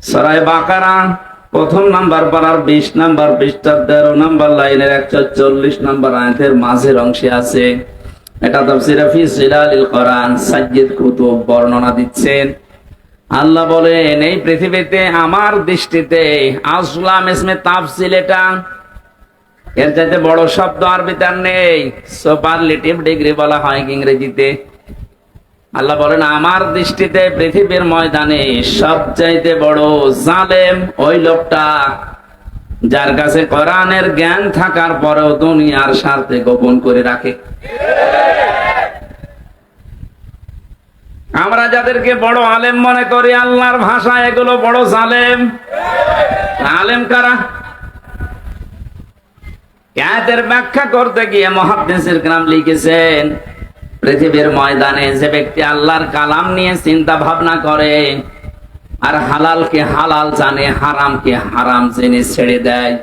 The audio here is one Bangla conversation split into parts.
সরাই বাকারা, প্রথম নাম্বার পাড়ার বিশ নাম্বার পৃষ্ঠার তেরো নাম্বার লাইনের একশো চল্লিশ নাম্বার আয়াতের মাঝের অংশে আছে। এটা তফসির ফি সিলালিল কোরআন, সাজ্জিদ কুতুব বর্ণনা দিচ্ছেন। আল্লাহ বলেন, এই পৃথিবীতে আমার দৃষ্টিতে আসলাম ইসমে তাফসিল এটা। এর চাইতে বড় শব্দ আরবিতে আর নেই। সুপারলেটিভ ডিগ্রি বলা হয় ইংরেজিতে। আল্লাহ বলেন, আমার দৃষ্টিতে পৃথিবীর ময়দানে সবচাইতে বড় জালেম ওই লোকটা যার কাছে কোরআনের জ্ঞান থাকার পরেও দুনিয়ার স্বার্থে গোপন করে রাখে। আমরা যাদেরকে বড় আলেম মনে করি, আল্লাহর ভাষা এগুলো বড় জালেম। আলেম কারা? ব্যাখ্যা করতে গিয়ে মহাদ্দেশের গ্রাম লিখেছেন পৃথিবীর ময়দানে যে ব্যক্তি আল্লাহর কালাম নিয়ে চিন্তা ভাবনা করে, আর হালালকে হালাল জানে হারামকে হারাম জেনে ছেড়ে দেয়,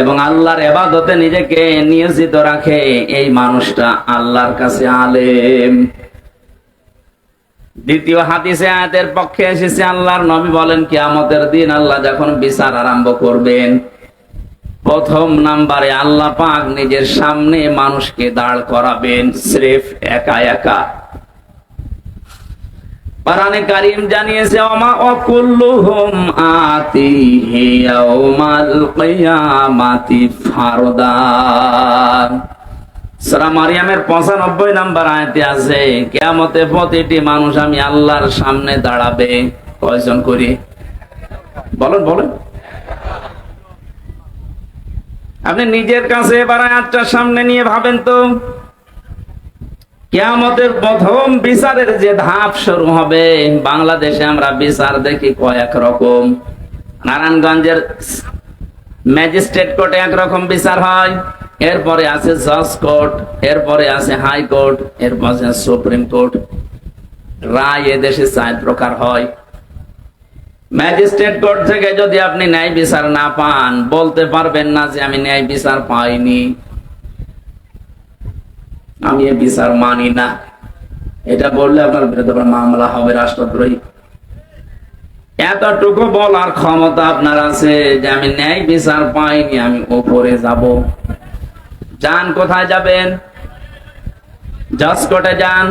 এবং আল্লাহর এবাদতে নিজেকে নিয়োজিত রাখে, এই মানুষটা আল্লাহর কাছে আলেম। দ্বিতীয় হাদিসে আয়াতের পক্ষে এসেছে, আল্লাহর নবী বলেন, কিয়ামতের দিন আল্লাহ যখন বিচার আরম্ভ করবেন প্রথম নাম্বারে আল্লাহ পাক নিজের সামনে মানুষকে দাঁড় করাবেন স্রেফ একা একা। পারানে কারিম জানিয়েছে অমা অকুল্লুহুম আতিহি ইয়াউমাল কিয়ামাতি ফারদা। সূরা মারিয়ামের 95 নাম্বার আয়াতে আছে, কিয়ামতে প্রতিটি মানুষ আমি আল্লাহর সামনে দাঁড়াবে। কয়জন করি? বলেন বলেন। আপনি নিজের কাছে এবার আয়াতটা সামনে নিয়ে ভাবেন তো। কেয়ামতের প্রথম বিচারের যে ধাপ শুরু হবে, বাংলাদেশে আমরা বিচার দেখি কয়েক রকম। নারায়ণগঞ্জের ম্যাজিস্ট্রেট কোর্টে একরকম বিচার হয়, এরপরে আছে জজ কোর্ট, এরপরে আছে হাই কোর্ট এরপর সুপ্রিম কোর্ট। রায় এদেশে চার প্রকার হয়। ম্যাজিস্ট্রেট কোর্ট থেকে যদি আপনি ন্যায় বিচার না পান, বলতে পারবেন না যে আমি ন্যায় বিচার পাইনি। আমি এ বিচার মানি না। এটা বললে আপনার বিরুদ্ধে মামলা হবে রাষ্ট্রদ্রোহী। এতটুকু বলার ক্ষমতা আপনার আছে যে আমি ন্যায় বিচার পাইনি, আমি ওপরে যাব। যান, কোথায় যাবেন? জজ কোর্টে যান।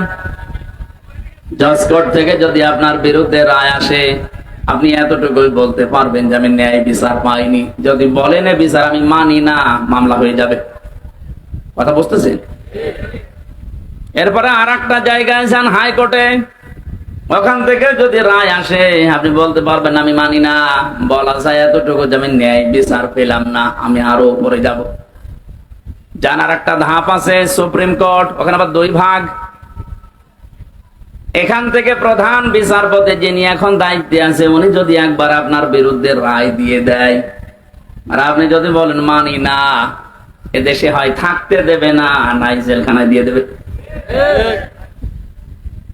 জজ কোর্ট থেকে যদি আপনার বিরুদ্ধে রায় আসে আপনি এতটুকুই বলতে পারবেন যে আমি ন্যায় বিচার পাইনি। যদি বলেন বিচার, আমি মানি না, মামলা হয়ে যাবে। কথা বুঝতেছেন? এরপরে আর একটা জায়গায় যান হাইকোর্টে। ওখান থেকে যদি রায় আসে, আপনি বলতে পারবেন, আমি মানি না। বলা যায় এতটুকু যে আমি ন্যায় বিচার পেলাম না, আমি আরও উপরে যাব। জানার একটা ধাপ আছে সুপ্রিম কোর্ট, ওখানে আবার দুই ভাগ। এখান থেকে প্রধান বিচারপতি যিনি এখন দায়িত্বে আছে, উনি যদি একবার আপনার বিরুদ্ধে রায় দিয়ে দেয়, আর আপনি যদি বলেন, মানি না, এদেশে হয় থাকতে দেবে না, নাই জেলখানায় দিয়ে দেবে।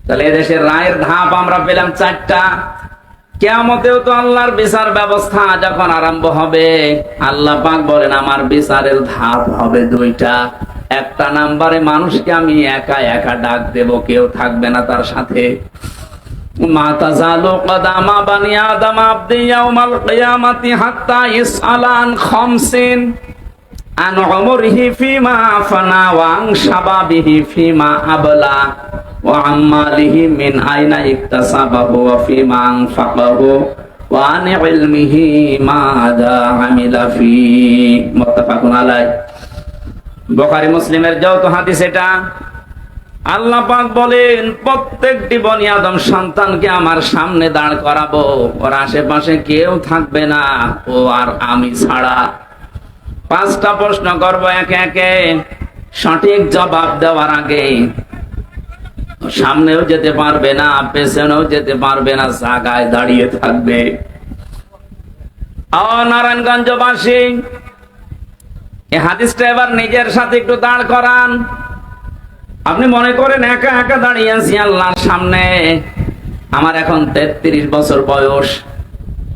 তাহলে এদেশের রায়ের ধাপ আমরা পেলাম চারটা। কেমতেও তো আল্লাহর বিচার ব্যবস্থা যখন আরম্ভ হবে, আল্লাহ পাক বলেন, আমার বিচারের ধাপ হবে দুইটা। একটা নাম্বারে মানুষকে আমি একা একা ডাক দেব, কেউ থাকবে না তার সাথে। মা তাজালু কদামা বানি আদম আবদি ইয়াউমাল কিয়ামাতি হাত্তা ইসআলান খামসিন আন ফিমা আবলা মিন ফি। বুখারী মুসলিমের যৌথ হাদিস এটা, আল্লাহ পাক বলেন, প্রত্যেকটি বনি আদম সন্তানকে আমার সামনে দাঁড় করাবো, ওর আশেপাশে কেউ থাকবে না, ও আর আমি ছাড়া। পাঁচটা প্রশ্ন করব একে একে, সঠিক জবাব দেওয়ার আগে। সামনেও যেতে পারবে না, পেছনেও যেতে পারবে না জাগায় দাঁড়িয়ে থাকবে। নারায়ণগঞ্জবাসী এই হাদিসটা এবার নিজের সাথে একটু দাঁড় করান। আপনি মনে করেন একা একা দাঁড়িয়ে আছি আল্লাহর সামনে? আমার এখন তেত্রিশ বছর বয়স।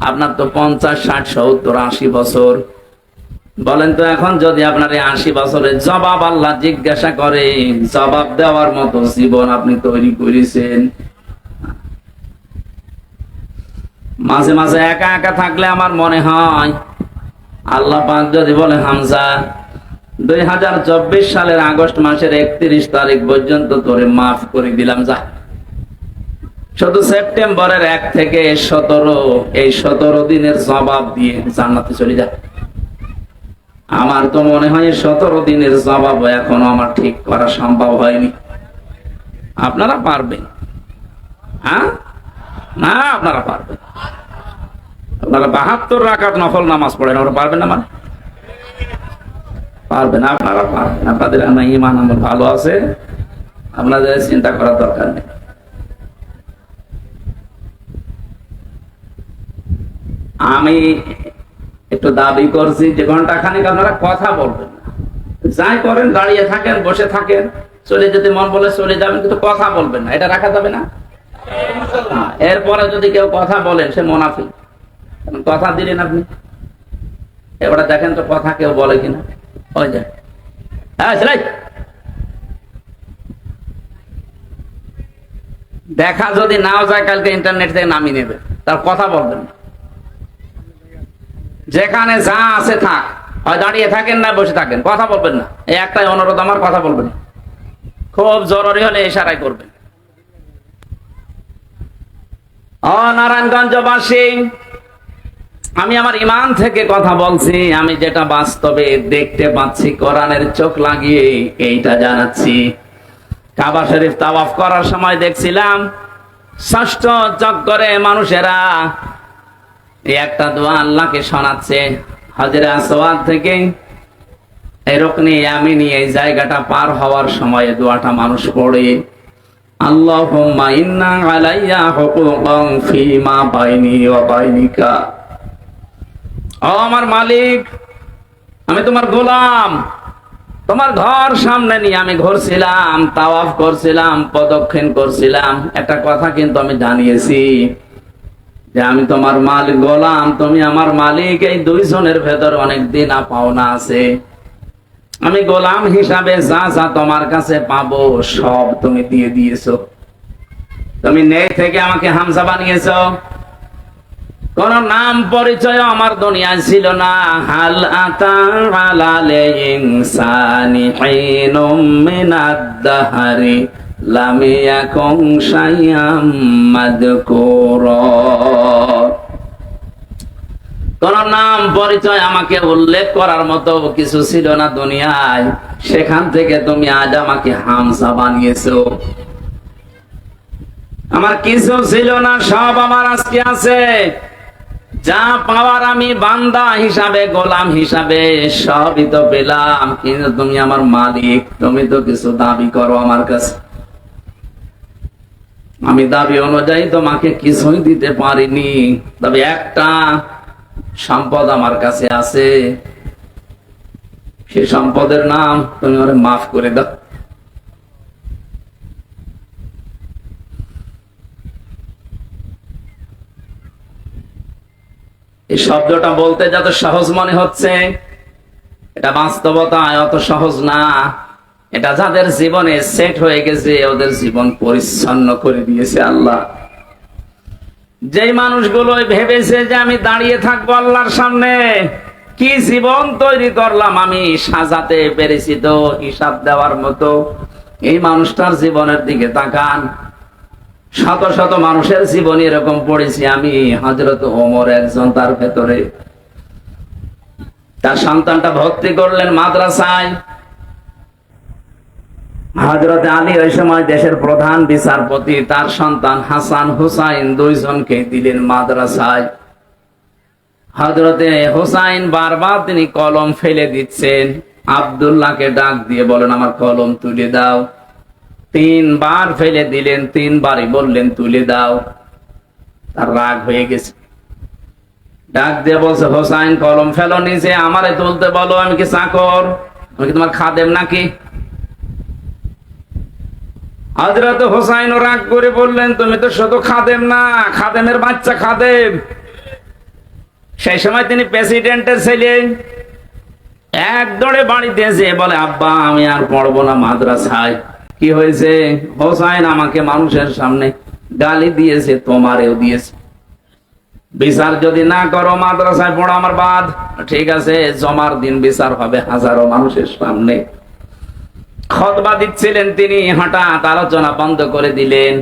আপনার তো পঞ্চাশ, ষাট, সত্তর, আশি বছর। বলেন তো এখন যদি আপনার এই আশি বছরের জবাব আল্লাহ জিজ্ঞাসা করে, জবাব দেওয়ার মতো জীবন আপনি তৈরি করেছেন। মাঝে মাঝে একা একা থাকলে আমার মনে হয় আল্লাহ পাক যদি বলে, হামজা, দুই হাজার চব্বিশ সালের আগস্ট মাসের একত্রিশ তারিখ পর্যন্ত তোরে মাফ করে দিলাম, যা। শুধু সেপ্টেম্বরের এক থেকে সতেরো, এই সতেরো দিনের জবাব দিয়ে জান্নাতে চলে যায় আমার তো মনে হয় সতেরো দিনের জবাব এখনও আমার ঠিক করা সম্ভব হয়নি। আপনারা পারবেন। হ্যাঁ? না, আপনারা পারবেন। আপনারা বাহাত্তর নফল নামাজ পড়েন ওরা পারবেন না মানে? পারবেন আপনারা পারবেন। আপনাদের আমার ইমান আমার ভালো আছে আপনাদের চিন্তা করার দরকার নেই। আমি একটু দাবি করছি যে ঘণ্টা খানিক আপনারা কথা বলবেন যাই করেন দাঁড়িয়ে থাকেন বসে থাকেন। চলে যেতে মন বলে চলে যাবেন কিন্তু কথা বলবেন না। এটা রাখা যাবে না? হ্যাঁ, এরপরে যদি কেউ কথা বলেন সে মোনাফি কথা দিলেন আপনি? এবারে দেখেন তো কথা কেউ বলে কিনা। ওই যে হ্যাঁ সেলাই। দেখা যদি নাও যায়, কালকে ইন্টারনেট থেকে নামিয়ে নেবে। তার কথা বলবেন যেখানে যা আছে থাক। হয় দাঁড়িয়ে থাকেন না, বসে থাকেন। কথা বলবেন না। এই একটাই অনুরোধ, আমার কথা বলবেন খুব জরুরি হলে ইশারাই করবেন। ও নারায়ণগঞ্জবাসী আমি আমার ইমান থেকে কথা বলছি, আমি যেটা বাস্তবে দেখতে পাচ্ছি, কোরআনের চোখ লাগিয়ে এইটা জানাচ্ছি। কাবা শরীফ তাওয়াফ করার সময় দেখছিলাম, ষষ্ঠ চক্করে মানুষেরা একটা দোয়া আল্লাহকে শোনাচ্ছে। হাজিরা আসওয়াদ থেকে এই রকনি আমিনি এই জায়গাটা পার হওয়ার সময় দোয়াটা মানুষ পড়ে। আল্লাহ ইন্না আলাইয়া হুকুকান ফীমা বাইনি ওয়া বাইনিকা। আমার মালিক, আমি তোমার গোলাম। তোমার ঘর সামনে নিয়ে আমি ঘুরছিলাম তাওয়াফ করছিলাম প্রদক্ষিণ করছিলাম। একটা কথা কিন্তু আমি জানিয়েছি, যে আমি তোমার মালিক, গোলাম। তুমি আমার মালিক, এই দুইজনের ভেতর অনেক দিন পাওনা আছে। আমি গোলাম হিসাবে যা যা তোমার কাছে পাবো, সব তুমি দিয়ে দিয়েছ। তুমি নেই থেকে আমাকে হামসা বানিয়েছো। কোন নাম পরিচয় আমার দুনিয়ায় ছিল না। হাল আতালে ইনসানি হিনুম মিনাদ দাহারি, লাম ইয়াকুন শাইয়াম কোন নাম পরিচয় আমাকে উল্লেখ করার মতো কিছু ছিল না দুনিয়ায়। সেখান থেকে তুমি আজ আমাকে হামসা বানিয়েছো। আমার কিছু ছিল না, সব আমার আজকে আছে। যা পাওয়ার আমি বান্দা হিসাবে, গোলাম হিসাবে, সবই তো পেলাম। কিন্তু তুমি আমার মালিক, তুমি তো কিছু দাবি করো আমার কাছে। আমি দাবি অনুযায়ী তোমাকে কিছুই দিতে পারিনি। তবে একটা সম্পদ আমার কাছে আছে। সে সম্পদের নাম তুমি ওরে মাফ করে দাও। এই শব্দটা বলতে যত সহজ মনে হচ্ছে, এটা বাস্তবতা, অত সহজ না। এটা যাদের জীবনে সেট হয়ে গেছে, ওদের জীবন পরিচ্ছন্ন করে দিয়েছে আল্লাহ। যেই মানুষগুলো ভেবেছে যে আমি দাঁড়িয়ে থাকব আল্লাহর সামনে, কি জীবন তৈরি করলাম আমি সাজাতে পেরেছি তো হিসাব দেওয়ার মতো। এই মানুষটার জীবনের দিকে তাকান। শত শত মানুষের জীবনে এরকম পড়েছি আমি হজরত ওমর একজন তার ভেতরে। তার সন্তানটা ভর্তি করলেন মাদ্রাসায়। হজরত আলী ওই সময় দেশের প্রধান বিচারপতি, তার সন্তান হাসান হুসাইন দুইজনকে দিলেন মাদ্রাসায়। হজরতে হুসাইন বারবার তিনি কলম ফেলে দিচ্ছেন। আবদুল্লাহকে ডাক দিয়ে বলেন, আমার কলম তুলে দাও। তিনবার ফেলে দিলেন, তিনবারই বললেন, তুলে দাও। তার রাগ হয়ে গেছে। ডাক দিয়ে বলছে, হোসাইন, কলম ফেলো নিচে, আমারে তুলতে বলো, আমি কি চাকর? আমি কি তোমার খাদেম নাকি? হজরত হোসাইন রাগ করে বললেন, তুমি তো শুধু খাদেম না, খাদেমের বাচ্চা খাদেম। সেই সময় তিনি প্রেসিডেন্টের ছেলে, এক দৌড়ে বাড়িতে এসে বলে, আব্বা, আমি আর পড়ব না মাদ্রাসায়। কি হয়েছে? হোসাইন আমাকে মানুষের সামনে। গালি দিয়েছে, তোমারেও দিয়েছে। বিচার যদি না করো, মাদ্রাসায় পড়ো আমার বাদ। ঠিক আছে, জমার দিন বিচার হবে হাজারো মানুষের সামনে। খতবা দিচ্ছিলেন তিনি, হঠাৎ আলোচনা বন্ধ করে দিলেন।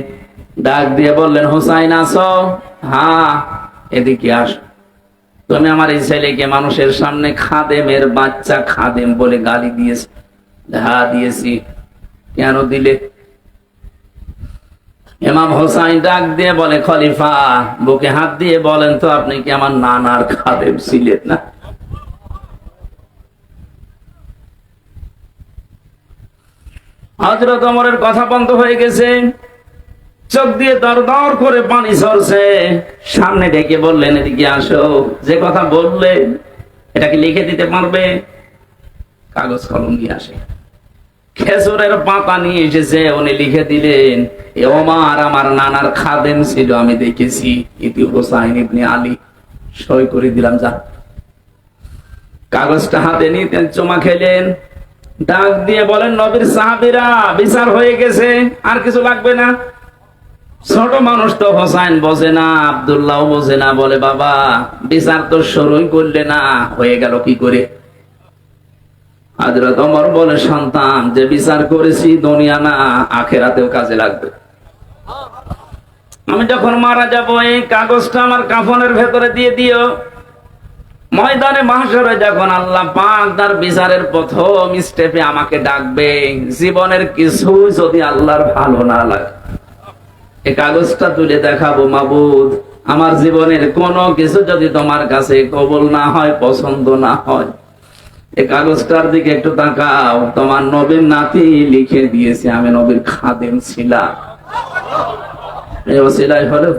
ডাক দিয়ে বললেন, হোসাইন আসো হ্যাঁ এদিকে আস। তুমি আমার এই ছেলেকে মানুষের সামনে খাদেমের বাচ্চা খাদেম বলে গালি দিয়েছে হ্যাঁ দিয়েছি। কেন দিলে? ইমাম হোসাইন ডাক দিয়ে বলে, খলিফা, বুকে হাত দিয়ে বলেন তো, আপনি কি আমার নানার খাদেম ছিলেন না? হজরত অমরের কথা বন্ধ হয়ে গেছে। চোখ দিয়ে দর দর করে পানি ঝরছে। সামনে ডেকে বললেন, এদিকে আসো। যে কথা বললে এটাকে লিখে দিতে পারবে? কাগজ কলম নিয়ে আসে। খেজুরের পাতা নিয়ে এসেছে উনি লিখে দিলেন ওমার, আমার নানার খাদেম ছিল, আমি দেখেছি ইতি হোসাইন ইবনে আলী। সই করে দিলাম, যা। কাগজটা হাতে নিতেন, চুমা খেলেন। ডাক দিয়ে বলেন, নবীর সাহাবিরা, বিচার হয়ে গেছে, আর কিছু লাগবে না? ছোট মানুষ তো হোসাইন বোঝে না আবদুল্লাহ বোঝে না, বলে, বাবা, বিচার তো শুরুই করলে না, হয়ে গেল কি করে? হাজরত অমর বলে, সন্তান, যে বিচার করেছি দুনিয়া না, আখেরাতেও কাজে লাগবে। আমি যখন মারা যাব, এই কাগজটা আমার কাফনের ভেতরে দিয়ে দিও। ময়দানে মাহসরে যখন আল্লাহ পাক তার বিচারের প্রথম স্টেপে আমাকে ডাকবে, জীবনের কিছু যদি আল্লাহর ভালো না লাগে এই কাগজটা তুলে দেখাবো, মাবুদ, আমার জীবনের কোনো কিছু যদি তোমার কাছে কবল না হয়, পছন্দ না হয় কাগজটার দিকে একটু তাকাও। তোমার নবীর নাতি লিখে দিয়েছে, আমি নবীর খাদেম ছিলাম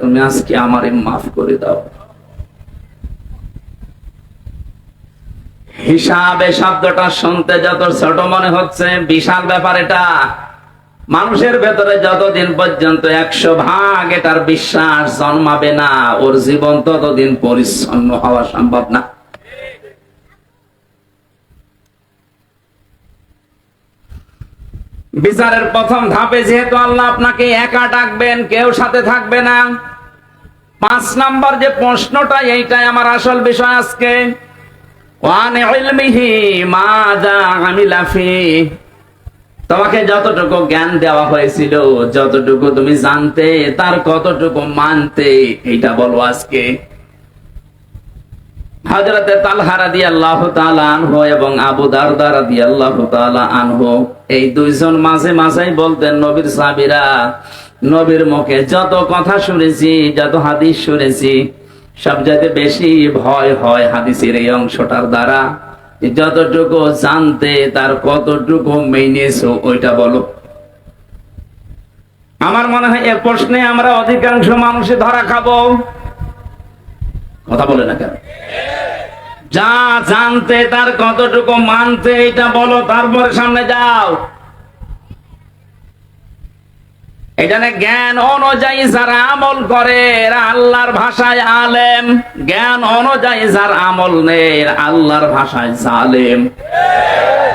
তুমি আজকে আমারে মাফ করে দাও। হিসাবে শব্দটা শুনতে যত ছোট মনে হচ্ছে, বিশাল ব্যাপার এটা। মানুষের ভেতরে যতদিন পর্যন্ত একশো ভাগ এটার বিশ্বাস জন্মাবে না, ওর জীবন ততদিন পরিচ্ছন্ন হওয়া সম্ভব না। বিচারের প্রথম ধাপে যেহেতু আল্লাহ আপনাকে একা ডাকবেন, কেউ সাথে থাকবে না। পাঁচ নাম্বার যে প্রশ্নটা, এইটাই আমার আসল বিষয় আজকে। তোমাকে যতটুকু জ্ঞান দেওয়া হয়েছিল, যতটুকু তুমি জানতে, তার কতটুকু মানতে, এইটা বলো আজকে। হজরতে তালহারা দিয়ে আল্লাহ আনহু এবং আবু দারদারা দিয়ে আল্লাহ আনহু এই দুইজন মাঝে মাঝেই বলতেন, নবীর সাবিরা নবীর মুখে যত কথা শুনেছি, যত হাদিস শুনেছি, সবচাইতে বেশি ভয় হয় হাদিসের এই অংশটার দ্বারা। যতটুকু জানতে, তার কতটুকু মেনেছো, ওইটা বলো। আমার মনে হয় এ প্রশ্নে আমরা অধিকাংশ মানুষে ধরা খাব। কথা বলে না কেন? যা জানতে, তার কতটুকু মানতে এটা বলো, তারপরে সামনে যাও। এখানে জ্ঞান অনুযায়ী যারা আমল করে আল্লাহর ভাষায় আলেম। জ্ঞান অনুযায়ী যার আমল নেই আল্লাহর ভাষায় জালেম।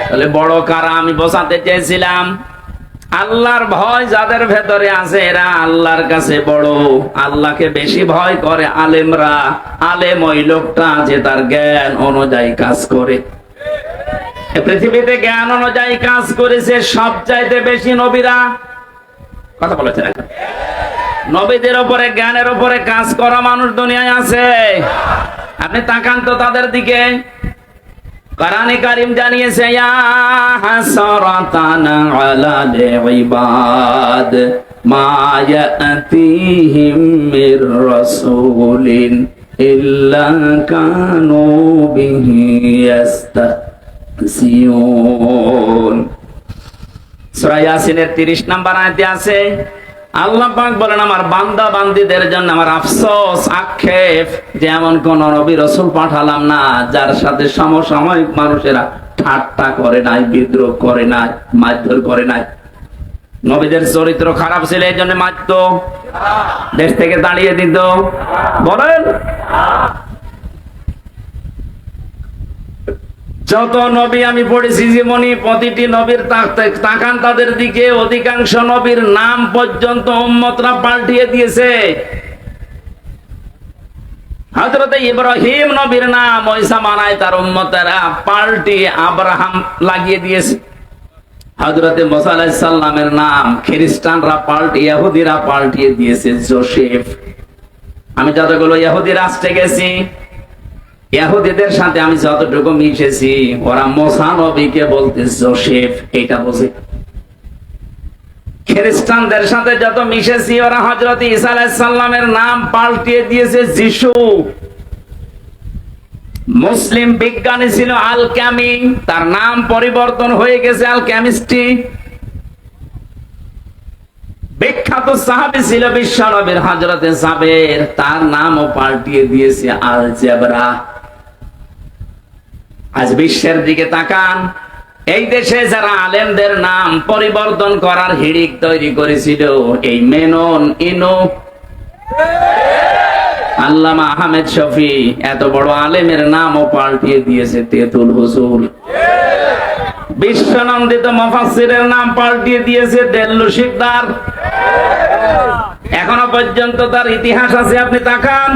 তাহলে বড় কারা আমি বোঝাতে চেয়েছিলাম। আল্লাহর ভয় যাদের ভেতরে আছে, এরা আল্লাহর কাছে বড়। আল্লাহকে বেশি ভয় করে আলেমরা। আলেম ওই লোকটা যে তার জ্ঞান অনুযায়ী কাজ করে। পৃথিবীতে জ্ঞান অনুযায়ী কাজ করেছে সব চাইতে বেশি নবীরা। কথা বলেছেন নবীদের উপরে, জ্ঞানের উপরে কাজ করা মানুষ দুনিয়ায় আছে। আপনি তাকান তো তাদের দিকে। কোরআনে কারিম জানিয়েছে, ইয়া হাসরাতান আলাল ইবাদ মা ইয়াতিহিম মির রাসূলিন ইল্লা কানু বিহি ইয়াস্তাহজিউন সূরা ইয়াসিনের 30 নাম্বার আয়াতে আছে আল্লাহ পাক বলেন, আমার বান্দা বান্দিদের জন্য আমার আফসোস, আক্ষেপ, যে এমন কোন নবী রসুল পাঠালাম না, যার সাথে সমসাময়িক মানুষেরা ঠাট্টা করে নাই, বিদ্রোহ করে নাই, মারধর করে নাই। নবীদের চরিত্র খারাপ ছিল, এই জন্য মারত। দেশ থেকে দাঁড়িয়ে দিত। বলেন যত নবী আমি পড়েছি জীবনী, প্রতিটি নবীর তাকান তাদের দিকে, অধিকাংশ নবীর নাম পর্যন্ত উম্মতরা পাল্টিয়ে দিয়েছে। ইহুদিরা পাল্টিয়ে দিয়েছে আমি যতগুলো ইহুদি রাষ্ট্রে গেছি ইহুদিদের সাথে আমি যতটুকু মিশেছি, ওরা মোসা নবীকে বলতে জোসেফ এটা বোঝে। খ্রিস্টানদের সাথে যত মিশেছি, ওরা হজরত ইসা আলাইসাল্লামের নাম পাল্টিয়ে দিয়েছে, যিশু। মুসলিম বিজ্ঞানী ছিল আল ক্যামি তার নাম পরিবর্তন হয়ে গেছে আল কেমিস্ট্রি বিখ্যাত সাহাবি ছিল বিশ্বনবীর হজরতে সাবের তার নামও পাল্টিয়ে দিয়েছে আল জেবরা আজ বিশ্বের দিকে তাকান। এই দেশে যারা আলেমদের নাম পরিবর্তন করার হিড়িক তৈরি করেছিল, এই মেনন ইনো। আল্লামা আহমেদ শফি এত বড় আলেমের নামও পাল্টিয়ে দিয়েছে তেতুল হুজুর বিশ্বনন্দিত মফাসিরের নাম পাল্টিয়ে দিয়েছে দেল্লু এখনও পর্যন্ত তার ইতিহাস আছে, আপনি তাকান।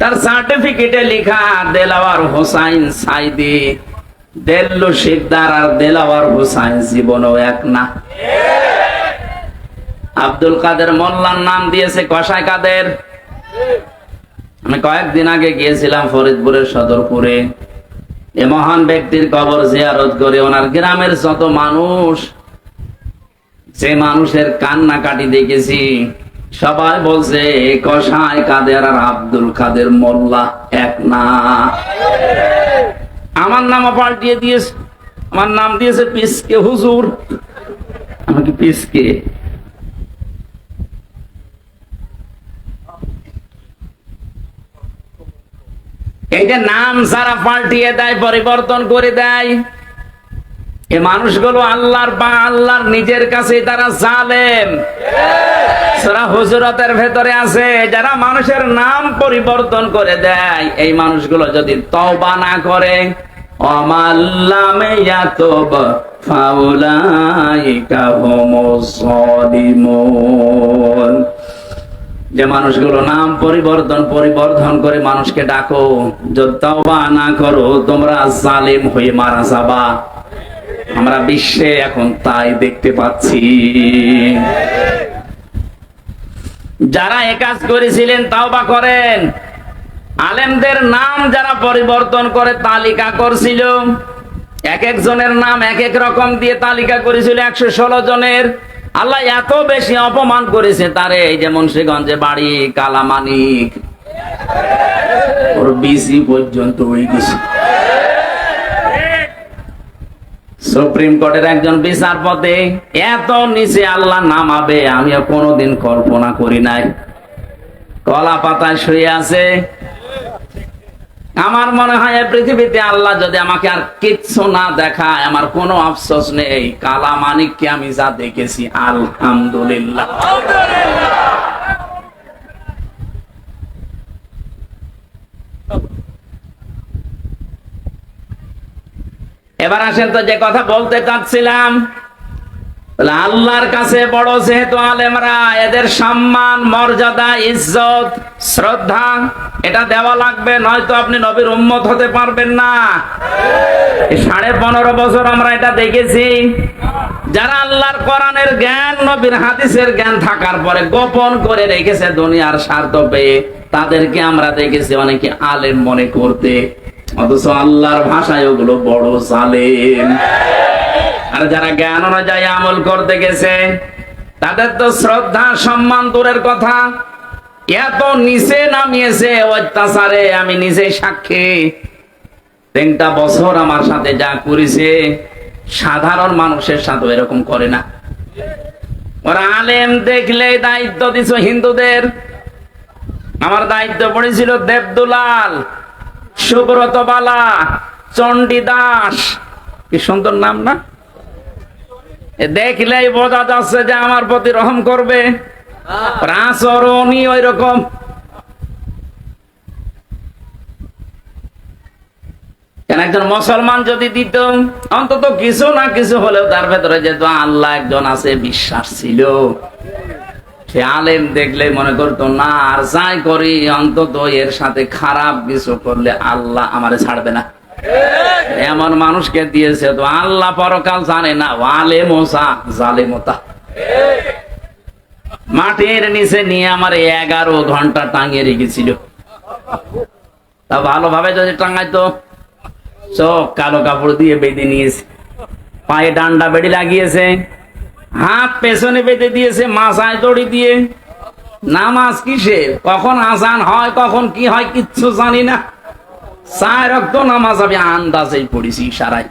তার সার্টিফিকেটে লেখা, দেলাওয়ার হোসাইন সাইদি। দেল্লু শিকদার আর দেলাওয়ার হোসাইন জীবনও এক না। আব্দুল কাদের মোল্লার নাম দিয়েছে কষাই কাদের। আমি কয়েকদিন আগে গিয়েছিলাম ফরিদপুরের সদরপুরে। এ মহান ব্যক্তির কবর জিয়ারত করে ওনার গ্রামের যত মানুষ সে মানুষের কান্নাকাটি দেখেছি সবাই বলছে কষাই কাদের আর আব্দুল কাদের মোল্লা এক না। আমার নামও পাল্টিয়ে দিয়েছে। আমার নাম দিয়েছে পিসকে হুজুর। আমাকে পিসকে? এই যে নাম সারা পাল্টিয়ে দেয়, পরিবর্তন করে দেয়। এ মানুষগুলো আল্লাহর বা আল্লাহর নিজের কাছে তারা জালেম। সারা হুজুরতের ভেতরে আছে, যারা মানুষের নাম পরিবর্তন করে দেয়, এই মানুষগুলো যদি তওবা না করে যে মানুষগুলো নাম পরিবর্তন পরিবর্তন করে মানুষকে ডাকো, যদি তওবা না করো, তোমরা জালিম হয়ে মারা যাবা। আমরা বিশ্বে এখন তাই দেখতে পাচ্ছি। যারা এ কাজ করেছিলেন তাও বা করেন। আলেমদের নাম যারা পরিবর্তন করে তালিকা করছিল, এক একজনের নাম এক এক রকম দিয়ে তালিকা করেছিল একশো ষোলো জনের। আল্লাহ এত বেশি অপমান করেছে তারে, এই যে মুন্সিগঞ্জে বাড়ি, কালামানিক। ওর বিসি পর্যন্ত হয়ে গেছে। সুপ্রিম কোর্টের একজন বিচারপতি, এত নিচে আল্লাহ নামাবে, আমিও কোনোদিন কল্পনা করি নাই। কলা পাতায় শুয়ে আছে। আমার মনে হয় পৃথিবীতে আল্লাহ যদি আমাকে আর কিচ্ছু না দেখায়, আমার কোনো আফসোস নেই। কালা মানিককে আমি যা দেখেছি, আলহামদুলিল্লাহ। এবার আসেন তো যে কথা বলতে চাচ্ছিলাম। আল্লাহর কাছে বড় যেহেতু আলেমরা, এদের সম্মান, মর্যাদা, ইজ্জত, শ্রদ্ধা, এটা দেওয়া লাগবে, নয়তো আপনি নবীর উম্মত হতে পারবেন না। সাড়ে পনেরো বছর আমরা এটা দেখেছি। যারা আল্লাহর কোরআনের জ্ঞান, নবীর হাদিসের জ্ঞান থাকার পরে গোপন করে রেখেছে দুনিয়ার স্বার্থ পেয়ে, তাদেরকে আমরা দেখেছি অনেকে আলেম মনে করতে। অথচ আল্লাহর ভাষায় ওগুলো বড় জালেম। আর যারা জ্ঞান অনুযায়ী আমল করতে গেছে, তাদের তো শ্রদ্ধা, সম্মান দূরের কথা। এত নিচে নামিয়েছে অত্যাচারে, আমি নিজে সাক্ষী। তিনটা বছর আমার সাথে যা করেছে, সাধারণ মানুষের সাথে এরকম করে না। ওরা আলেম দেখলে দায়িত্ব দিছ হিন্দুদের। আমার দায়িত্ব পড়েছিল দেবদুলাল। সুব্রত বালা, চণ্ডী দাস। কি সুন্দর নাম না? দেখলেই বোঝা যাচ্ছে যে আমার প্রতি রহম করবে। ওই রকম একজন মুসলমান যদি দিত, অন্তত কিছু না কিছু হলেও তার ভেতরে যেহেতু আল্লাহ একজন আছে, বিশ্বাস ছিল। সে আলেম দেখলে মনে করতো, না, আর যাই করি, অন্তত এর সাথে খারাপ কিছু করলে আল্লাহ আমারে ছাড়বে না। এমন মানুষকে দিয়েছে, তো আল্লাহ পরকাল জানে না ওয়ালে মোসা জালে মোতা মাটির নিচে নিয়ে আমার এগারো ঘণ্টা টাঙিয়ে রেখেছিল। তা ভালোভাবে যদি টাঙাইতো, চোখ কালো কাপড় দিয়ে বেঁধে নিয়েছে। পায়ে ডান্ডা বেড়ি লাগিয়েছে। হাত পেছনে বেঁধে দিয়েছে, মাথায় দড়ি দিয়ে। নামাজ কিসের? কখন আজান হয়, কখন কি হয়, কিচ্ছু জানি না। চায় রক্ত নামাজ আমি আন্দাজেই পড়েছি ইশারায়।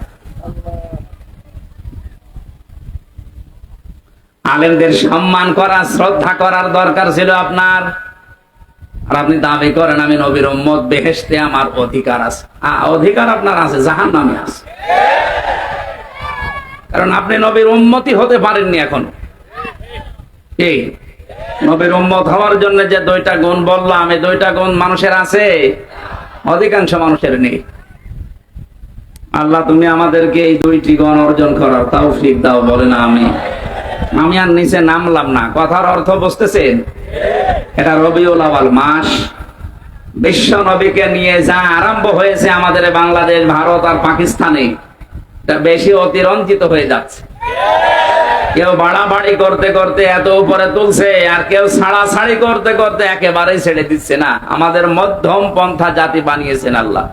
আলেমদের সম্মান করা, শ্রদ্ধা করার দরকার ছিল আপনার। আর আপনি দাবি করেন, আমি নবীর উম্মত, বেহেশতে আমার অধিকার আছে। অধিকার আপনার আছে জাহান নামে আছে। কারণ আপনি নবীর উন্মতি হতে পারেননি এখন। এই, নবীর উম্মত হওয়ার জন্য যে দুইটা গুণ বললাম, এই দুইটা গুণ মানুষের আছে? অধিকাংশ মানুষের নেই। আল্লাহ, তুমি আমাদেরকে এই দুইটি গুণ অর্জন করার তাও দাও বলে না আমি। আমি আর নিচে নামলাম না। কথার অর্থ বুঝতেছেন? এটা রবিউল আওয়াল মাস। বিশ্ব নবীকে নিয়ে যা আরম্ভ হয়েছে আমাদের বাংলাদেশ, ভারত আর পাকিস্তানে। বেশি অতিরঞ্জিত হয়ে যাচ্ছে। কেউ বাড়াবাড়ি করতে করতে এত উপরে তুলছে, আর কেউ ছাড়াছাড়ি করতে করতে একেবারেই ছেড়ে দিচ্ছে না। আমাদের মধ্যম পন্থা জাতি বানিয়েছেন আল্লাহ।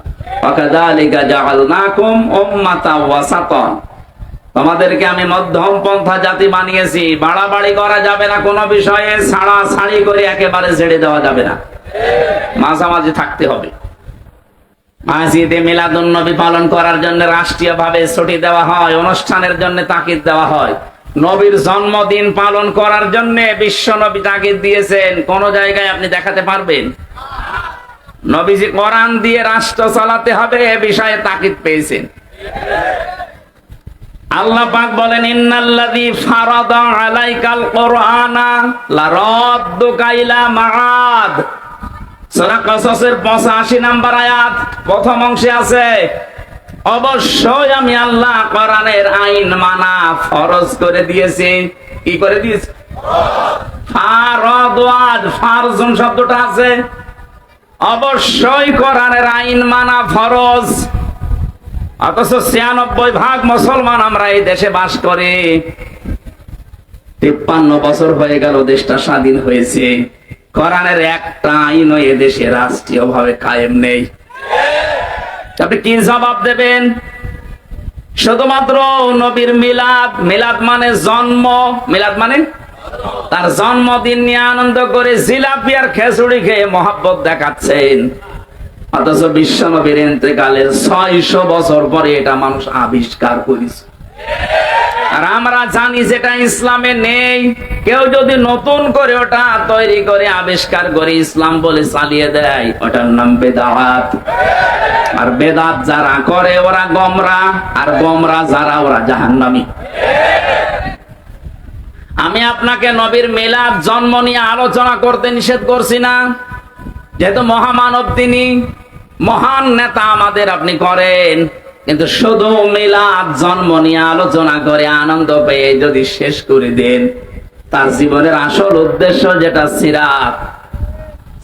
তোমাদেরকে আমি মধ্যম পন্থা জাতি বানিয়েছি, বাড়াবাড়ি করা যাবে না কোনো বিষয়ে ছাড়া ছাড়ি করে একেবারে ছেড়ে দেওয়া যাবে না। মাঝামাঝি থাকতে হবে। মাসিদে মিলাদুন নবী পালন করার জন্য রাষ্ট্রীয় ভাবে ছুটি দেওয়া হয়, অনুষ্ঠানের জন্য তাকিদ দেওয়া হয়। নবীর জন্মদিন পালন করার জন্য বিশ্ব নবী তাকিদ দিয়েছেন। কোন জায়গায় আপনি দেখাতে পারবেন? নবীজি কোরআন দিয়ে রাষ্ট্র চালাতে হবে এ বিষয়ে তাকিদ পেয়েছেন। আল্লাহ পাক বলেন, ইন্নাল্লাযী ফারাদা আলাইকাল কোরআনা লারাদ্দুকা ইলা মাআদ। সূরা কসসের 85 নাম্বার আয়াত প্রথম অংশে আছে, অবশ্যই আমি আল্লাহ কোরআনের আইন মানা ফরজ করে দিয়েছি। কি করে দিয়েছি? শব্দটা আছে, অবশ্যই কোরআনের আইন মানা ফরজ। অথচ ছিয়ানব্বই ভাগ মুসলমান আমরা এই দেশে বাস করে। তিপ্পান্ন বছর হয়ে গেল দেশটা স্বাধীন হয়েছে। কোরআনের একটা আইনও এ দেশে রাষ্ট্রীয় ভাবে কায়েম নেই। আপনি কি জবাব দেবেন? শুধুমাত্র নবীর মিলাদ মিলাদ মানে জন্ম, মিলাদ মানে তার জন্মদিন নিয়ে আনন্দ করে জিলাপি আর খেচুড়ি খেয়ে মহাব্বত দেখাচ্ছেন। অথচ বিশ্ব নবীর ইন্তেকালের ছয়শো বছর পরে এটা মানুষ আবিষ্কার করেছে। আর আমরা জানি যেটা ইসলামে নেই। কেউ যদি নতুন করে ওটা তৈরি করে আবিষ্কার করে ইসলাম বলে চালিয়ে দেয়, ওটার নাম বেদাত। আর বেদাত যারা করে ওরা গমরা, আর গমরা যারা ওরা জাহান্নামী। আমি আপনাকে নবীর মেলাদ জন্ম নিয়ে আলোচনা করতে নিষেধ করছি না। যেহেতু মহামানব তিনি, মহান নেতা আমাদের আপনি করেন। কিন্তু শুধু মিলাদ জন্ম নিয়ে আলোচনা করে আনন্দ পেয়ে যদি শেষ করে দেন, তার জীবনের আসল উদ্দেশ্য যেটা সিরাত,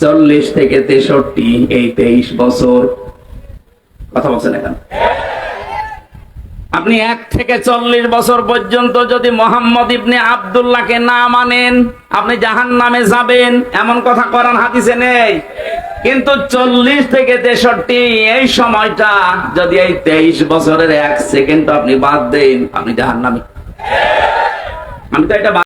চল্লিশ থেকে তেষট্টি এই তেইশ বছর। কথা বলছেন এখন? আপনি এক থেকে চল্লিশ বছর পর্যন্ত যদি মোহাম্মদ ইবনে আবদুল্লাহকে না মানেন, আপনি জাহান নামে যাবেন। এমন কথা করান হাদিসে নেই। কিন্তু চল্লিশ থেকে তেষট্টি, এই সময়টা যদি এই তেইশ বছরের এক সেকেন্ড আপনি বাদ দেন, আপনি জাহান নামে আমি তো এটা